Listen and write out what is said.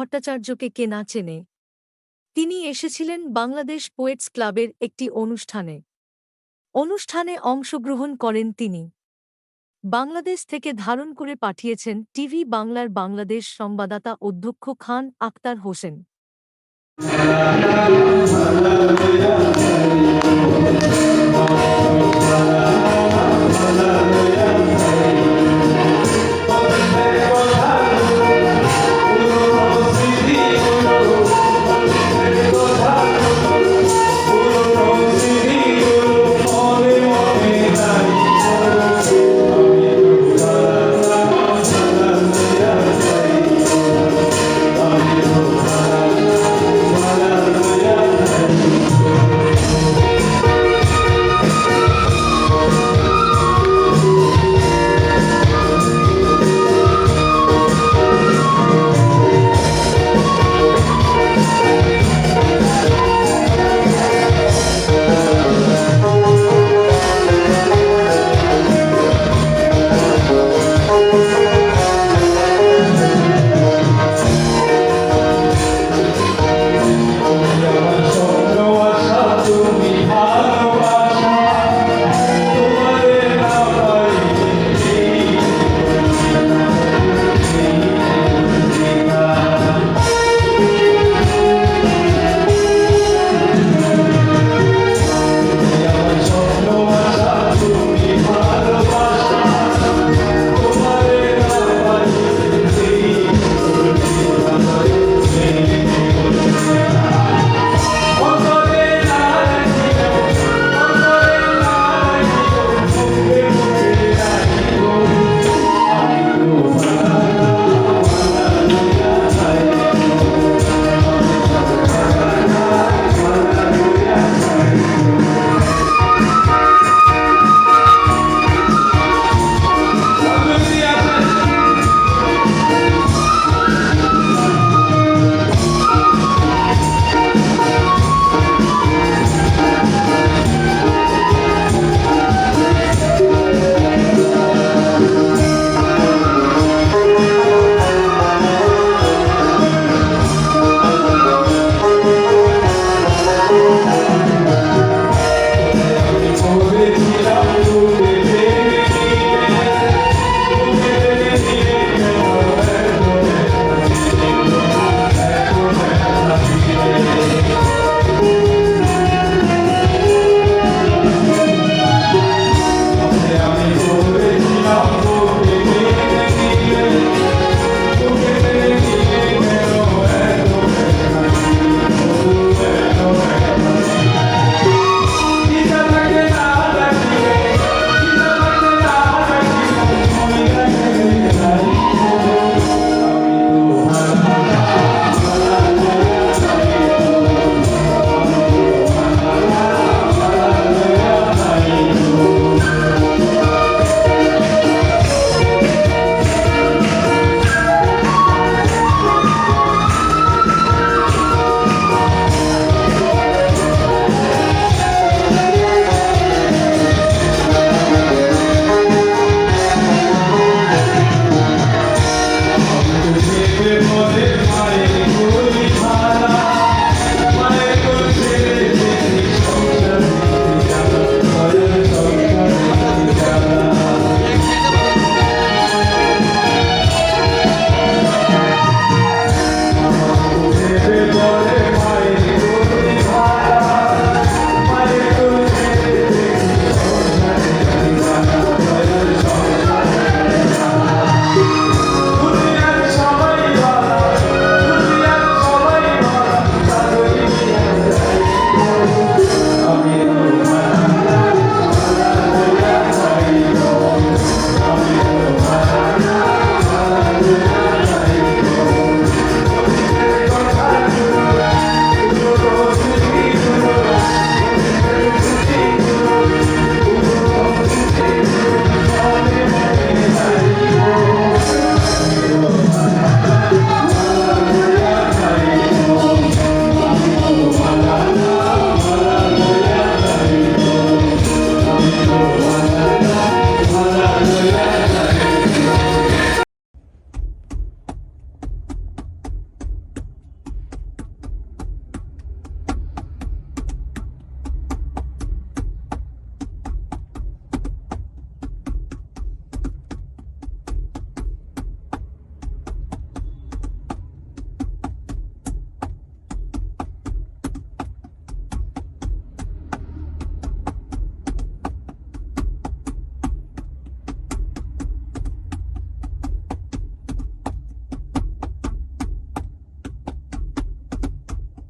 ভট্টাচার্যকে কে না চেনে। তিনি এসেছিলেন বাংলাদেশ পোয়েটস ক্লাবের একটি অনুষ্ঠানে। অনুষ্ঠানে অংশগ্রহণ করেন তিনি। বাংলাদেশ থেকে ধারণ করে পাঠিয়েছেন টিভি বাংলার বাংলাদেশ সংবাদদাতা অধ্যক্ষ খান আক্তার হোসেন। Hallelujah.